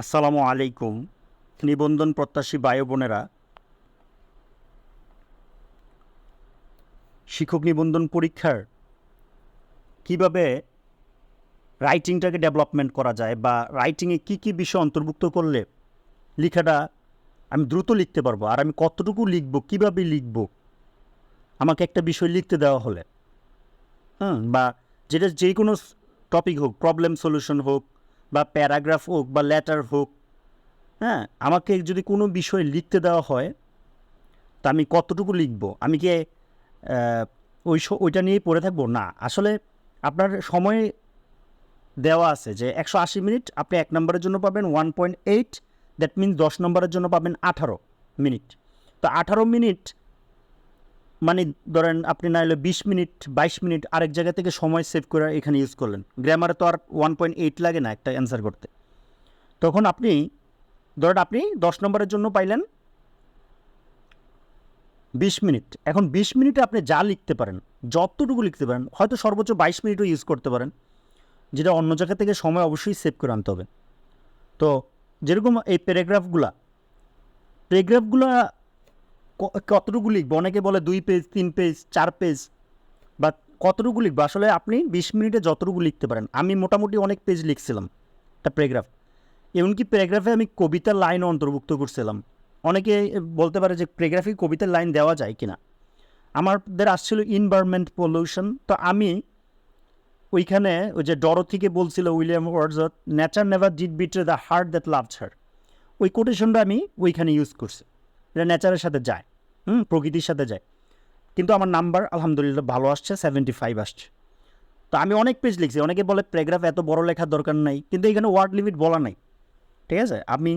আসসালামু আলাইকুম, নিবন্ধন প্রত্যাশী ও বোনেরা। শিক্ষক নিবন্ধন পরীক্ষার কীভাবে রাইটিংটাকে ডেভেলপমেন্ট করা যায় বা রাইটিংয়ে কী কী বিষয় অন্তর্ভুক্ত করলে লেখাটা আমি দ্রুত লিখতে পারব আর আমি কতটুকু লিখব, কীভাবে লিখব, আমাকে একটা বিষয় লিখতে দেওয়া হলে। হ্যাঁ বা যেটা যে কোনো টপিক হোক প্রবলেম সলিউশন হোক বা প্যারাগ্রাফ হোক বা লেটার হোক হ্যাঁ আমাকে যদি কোনো বিষয় লিখতে দেওয়া হয়, তা আমি কতটুকু লিখব? আমি কি ওই ওইটা নিয়েই পড়ে থাকব? না, আসলে আপনার সময় দেওয়া আছে যে একশো আশি মিনিট, আপনি এক নম্বরের জন্য পাবেন one point eight that means দশ নম্বরের জন্য পাবেন আঠারো মিনিট। তো আঠারো মিনিট মানে ধরেন আপনি না হলে বিশ মিনিট, বাইশ মিনিট আরেক জায়গা থেকে সময় সেভ করে এখানে ইউজ করলেন। গ্রামারে তো আর ওয়ান পয়েন্ট এইট লাগে না একটা অ্যান্সার করতে। তখন আপনি, ধরেন আপনি দশ নম্বরের জন্য পাইলেন বিশ মিনিট। এখন বিশ মিনিটে আপনি যা লিখতে পারেন, যতটুকু লিখতে পারেন, হয়তো সর্বোচ্চ বাইশ মিনিটও ইউজ করতে পারেন, যেটা অন্য জায়গা থেকে সময় অবশ্যই সেভ করে আনতে হবে। তো যেরকম এই প্যারাগ্রাফগুলা প্যারাগ্রাফগুলা কতটুকু লিখব? অনেকে বলে দুই পেজ তিন পেজ চার পেজ বা কতটুকু লিখব? আসলে আপনি বিশ মিনিটে যতটুকু লিখতে পারেন। আমি মোটামুটি অনেক পেজ লিখছিলাম, একটা প্যারাগ্রাফ এমনকি প্যারাগ্রাফে আমি কবিতার লাইন অন্তর্ভুক্ত করছিলাম। অনেকে বলতে পারে যে প্যারাগ্রাফে কবিতার লাইন দেওয়া যায় কিনা। আমাদের আসছিল ইনভারমেন্ট পলিউশন তো আমি ওইখানে ওই যে ডরথিকে বলছিল William Wordsworth nature never did betray the heart that loves her ওই কোটেশনটা আমি ওইখানে ইউজ করছি এটা নেচারের সাথে যায়। হুম, প্রকৃতির সাথে যায়। কিন্তু আমার নাম্বার, আলহামদুলিল্লাহ, ভালো আসছে সেভেন্টি ফাইভ আসছে। তো আমি অনেক পেজ লিখছি, অনেকে বলে প্যারাগ্রাফ এত বড় লেখার দরকার নাই, কিন্তু এখানে ওয়ার্ড লিমিট বলা নাই। ঠিক আছে? আপনি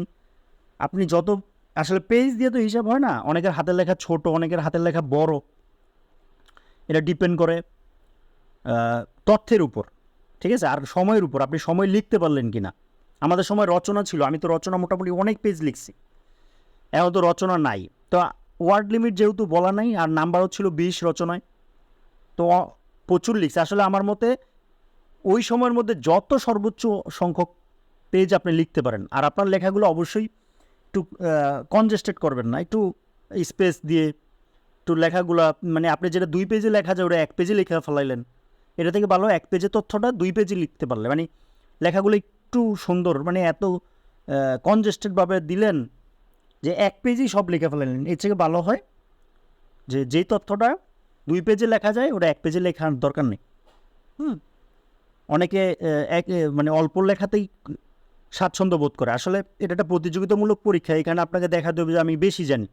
আপনি যত, আসলে পেজ দিয়ে তো হিসাব হয় না, অনেকের হাতের লেখা ছোট, অনেকের হাতের লেখা বড়। এটা ডিপেন্ড করে তথ্যের উপর। ঠিক আছে? আর সময়ের উপর, আপনি সময় লিখতে পারলেন কি না আমাদের সময় রচনা ছিল, আমি তো রচনা মোটামুটি অনেক পেজ লিখছি। এখন তো রচনা নাই। তো ওয়ার্ড লিমিট যেহেতু বলা নাই, আর নাম্বারও ছিল বিশ রচনায়, তো প্রচুর লিখছে। আসলে আমার মতে ওই সময়ের মধ্যে যত সর্বোচ্চ সংখ্যক পেজ আপনি লিখতে পারেন, আর আপনার লেখাগুলো অবশ্যই একটু কনজেস্টেড করবেন না, একটু স্পেস দিয়ে, একটু লেখাগুলো মানে আপনি যেটা দুই পেজে লেখা যায়, ওটা এক পেজে লেখা ফেলাইলেন, এটা থেকে ভালো এক পেজে তথ্যটা দুই পেজে লিখতে পারলে মানে লেখাগুলো একটু সুন্দর মানে এত কনজেস্টেডভাবে দিলেন যে এক পেজেই সব লিখে ফেলাইলেন এর থেকে ভালো হয় যে যেই তথ্যটা দুই পেজে লেখা যায়, ওটা এক পেজে লেখার দরকার নেই। হুম। অনেকে এক মানে অল্প লেখাতেই স্বাচ্ছন্দ্য বোধ করে। আসলে এটা একটা প্রতিযোগিতামূলক পরীক্ষা এখানে আপনাকে দেখা দেবে যে আমি বেশি জানি।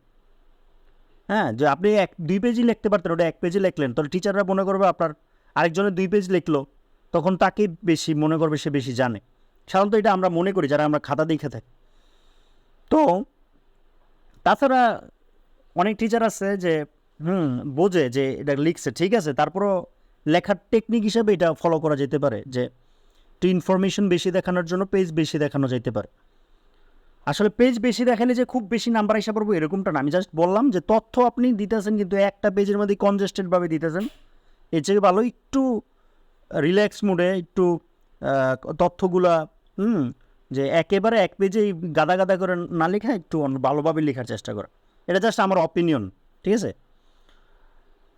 হ্যাঁ যে আপনি এক, দুই পেজই লিখতে পারতেন, ওটা এক পেজে লিখলেন, তাহলে টিচাররা মনে করবে আপনার আরেকজনের দুই পেজ লিখলো, তখন তাকে বেশি, মনে করবে সে বেশি জানে। সাধারণত এটা আমরা মনে করি, যারা আমরা খাতা দেখে থাকি। তো তাছাড়া অনেক টিচার আছে যে, হুম, বোঝে যে এটা লিখছে, ঠিক আছে, তারপরও লেখার টেকনিক হিসাবে এটা ফলো করা যেতে পারে, যে একটু ইনফরমেশন বেশি দেখানোর জন্য পেজ বেশি দেখানো যেতে পারে। আসলে পেজ বেশি দেখালে যে খুব বেশি নাম্বার হিসাব পারব এরকমটা না। আমি জাস্ট বললাম যে তথ্য আপনি দিতেছেন কিন্তু একটা পেজের মধ্যে কনজেস্টেডভাবে দিতেছেন, এর থেকে ভালো একটু রিল্যাক্স মুডে একটু তথ্যগুলা, হুম যে একেবারে এক পেজেই গাদা গাদা করে না লেখা একটু ভালোভাবে লেখার চেষ্টা করা। এটা জাস্ট আমার অপিনিয়ন ঠিক আছে?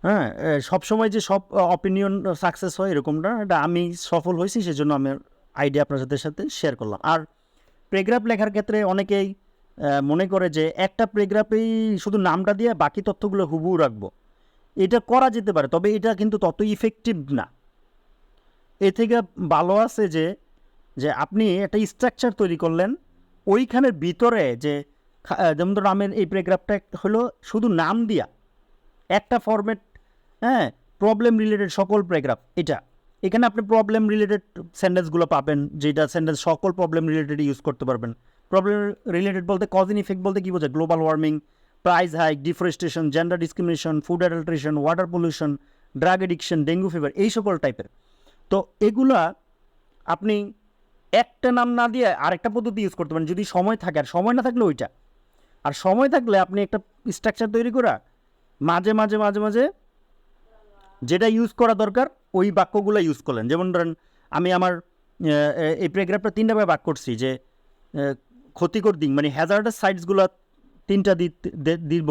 হ্যাঁ সবসময় যে সব অপিনিয়ন সাকসেস হয় এরকমটা, এটা আমি সফল হয়েছি, সেজন্য আমি আইডিয়া আপনার সাথে শেয়ার করলাম। আর প্রেগ্রাফ লেখার ক্ষেত্রে অনেকেই মনে করে যে একটা প্রেগ্রাফেই শুধু নামটা দিয়ে বাকি তথ্যগুলো হুবহু রাখব। এটা করা যেতে পারে, তবে এটা কিন্তু তত ইফেক্টিভ না। এ থেকে ভালো আছে যে যে আপনি একটা স্ট্রাকচার তৈরি করলেন, ওইখানের ভিতরে যে যেমন ধরুন আমের এই প্যারাগ্রাফটা হলো শুধু নাম দিয়া, একটা ফরম্যাট হ্যাঁ প্রবলেম রিলেটেড সকল প্যারাগ্রাফ এটা। এখানে আপনি প্রবলেম রিলেটেড সেন্টেন্সগুলো পাবেন, যেটা সেন্টেন্স সকল প্রবলেম রিলেটেড ইউজ করতে পারবেন। প্রবলেম রিলেটেড বলতে কজ ইন ইফেক্ট বলতে কী বোঝায়? Global warming price hike deforestation gender discrimination food adulteration water pollution drug addiction dengue fever এই সকল টাইপের তো এগুলা আপনি একটা নাম না দিয়ে আরেকটা পদ্ধতি ইউজ করতে পারেন, যদি সময় থাকে, আর সময় না থাকলে ওইটা। আর সময় থাকলে আপনি একটা স্ট্রাকচার তৈরি করা, মাঝে মাঝে মাঝে মাঝে যেটা ইউজ করা দরকার, ওই বাক্যগুলো ইউজ করলেন। যেমন ধরেন, আমি আমার এই প্যারাগ্রাফটা তিনটা ভাবে ভাগ করছি যে ক্ষতিকর দিক মানে হ্যাজার্ডাস সাইটসগুলো তিনটা দিব,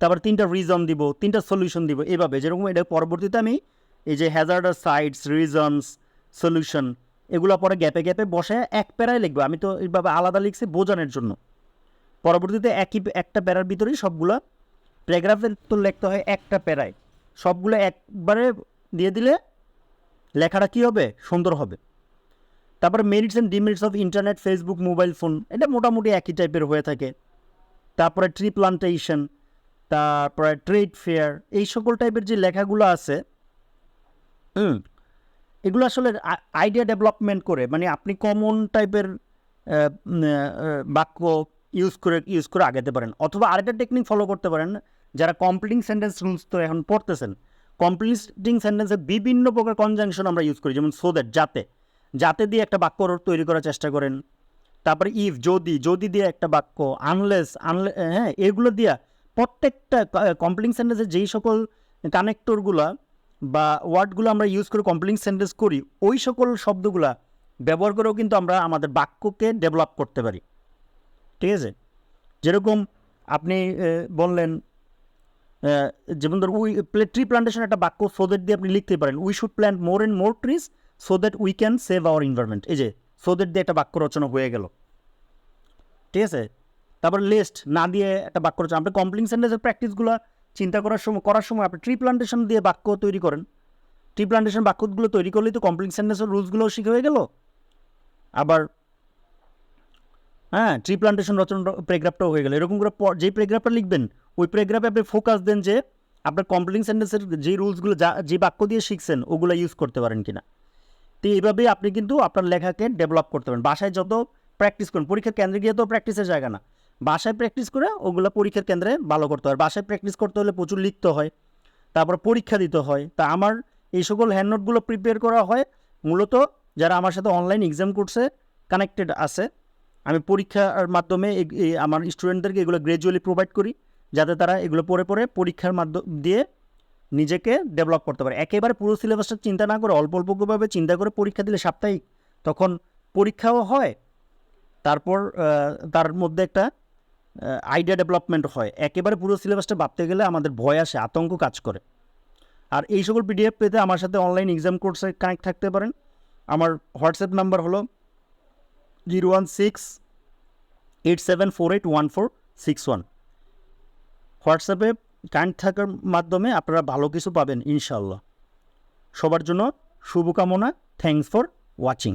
তারপর তিনটা রিজন দিব, তিনটা সলিউশন দিব, এভাবে। যেরকম এটা পরবর্তীতে আমি এই যে হ্যাজার্ডাস সাইটস রিজনস সলিউশন এগুলো পরে গ্যাপে গ্যাপে বসে এক প্যারায় লিখব। আমি তো এইভাবে আলাদা লিখছি বোঝানোর জন্য। পরবর্তীতে একই একটা প্যারার ভিতরেই সবগুলো প্যারাগ্রাফের তো লিখতে হয় একটা প্যারায়। সবগুলো একবারে দিয়ে দিলে লেখাটা কী হবে? সুন্দর হবে। তারপরে merits and demerits of internet, Facebook, mobile, phone, এটা মোটামুটি একই টাইপের হয়ে থাকে। তারপরে ট্রি প্লান্টেশন তারপরে ট্রেড ফেয়ার, এই সকল টাইপের যে লেখাগুলো আছে, হুম এগুলো আসলে আইডিয়া ডেভেলপমেন্ট করে। মানে আপনি কমন টাইপের বাক্য ইউজ করে ইউজ করে আগাতে পারেন। অথবা আরেকটা টেকনিক ফলো করতে পারেন, যারা কমপ্লিটিং সেন্টেন্স রুলস তো এখন পড়তেছেন। কমপ্লিটিং সেন্টেন্সে বিভিন্ন প্রকার কনজাংশন আমরা ইউজ করি, যেমন সো দ্যাট যাতে। যাতে দিয়ে একটা বাক্য তৈরি করার চেষ্টা করেন। তারপরে ইফ যদি যদি দিয়ে একটা বাক্য আনলেস আনলে হ্যাঁ এগুলো দিয়া প্রত্যেকটা কমপ্লিং সেন্টেন্সে যেই সকল কানেক্টরগুলা বা ওয়ার্ডগুলো আমরা ইউজ করে কমপ্লিং সেন্টেন্স করি, ওই সকল শব্দগুলা ব্যবহার করেও কিন্তু আমরা আমাদের বাক্যকে ডেভেলপ করতে পারি। ঠিক আছে? যেরকম আপনি বললেন যেমন ধর উই ট্রি প্লান্টেশন একটা বাক্য সো দ্যাট দিয়ে আপনি লিখতে পারেন we should plant more and more trees so that we can save our environment এই যে সো দ্যাট দিয়ে একটা বাক্য রচনা হয়ে গেল। ঠিক আছে? তারপর লিস্ট না দিয়ে একটা বাক্য রচনা। আপনি কমপ্লিং সেন্টেন্সের প্র্যাকটিসগুলো চিন্তা করার সময় করার সময় আপনি ট্রি প্লান্টেশন দিয়ে বাক্য তৈরি করেন। ট্রি প্লান্টেশন বাক্যগুলো তৈরি করলেই তো কমপ্লিট সেন্টেন্সের রুলসগুলোও শিখে হয়ে গেল। আবার হ্যাঁ ট্রি প্লান্টেশন রচনা প্যারাগ্রাফটাও হয়ে গেল। এরকম করে যেই প্যারাগ্রাফটা লিখবেন, ওই প্যারাগ্রাফে আপনি ফোকাস দেন যে আপনার কমপ্লিং সেন্টেন্সের যে রুলসগুলো যা যে বাক্য দিয়ে শিখছেন, ওগুলো ইউজ করতে পারেন কিনা। তো এইভাবেই আপনি কিন্তু আপনার লেখাকে ডেভেলপ করতে পারেন। বাসায় যত প্র্যাকটিস করেন, পরীক্ষার কেন্দ্রে গিয়ে তো প্র্যাকটিসের জায়গা না। বাসায় প্র্যাকটিস করে ওগুলো পরীক্ষার কেন্দ্রে ভালো করতে হয়। বাসায় প্র্যাকটিস করতে হলে প্রচুর লিখতে হয়, তারপর পরীক্ষা দিতে হয়। তা আমার এই সকল হ্যান্ড নোটগুলো প্রিপেয়ার করা হয়। মূলত যারা আমার সাথে অনলাইন এক্সাম কোর্সে কানেক্টেড আছে, আমি পরীক্ষার মাধ্যমে আমার স্টুডেন্টদেরকে এগুলো গ্র্যাজুয়ালি প্রোভাইড করি, যাতে তারা এগুলো পড়ে পড়ে পরীক্ষার মাধ্যম দিয়ে নিজেকে ডেভেলপ করতে পারে। একেবারে পুরো সিলেবাসটা চিন্তা না করে, অল্প অল্পভাবে চিন্তা করে পরীক্ষা দিলে সাপ্তাহিক, তখন পরীক্ষাও হয়। তারপর তার মধ্যে একটা আইডিয়া ডেভেলপমেন্ট হয়। একেবারে পুরো সিলেবাসটা ভাবতে গেলে আমাদের ভয় আসে, আতঙ্ক কাজ করে। আর এই সকল পিডিএফ পেতে আমার সাথে অনলাইন এক্সাম কোর্সে কানেক্ট থাকতে পারেন। আমার হোয়াটসঅ্যাপ নাম্বার হলো zero one six eight seven four eight one four six one হোয়াটসঅ্যাপে কানেক্ট থাকার মাধ্যমে আপনারা ভালো কিছু পাবেন ইনশাল্লাহ সবার জন্য শুভকামনা থ্যাংকস ফর ওয়াচিং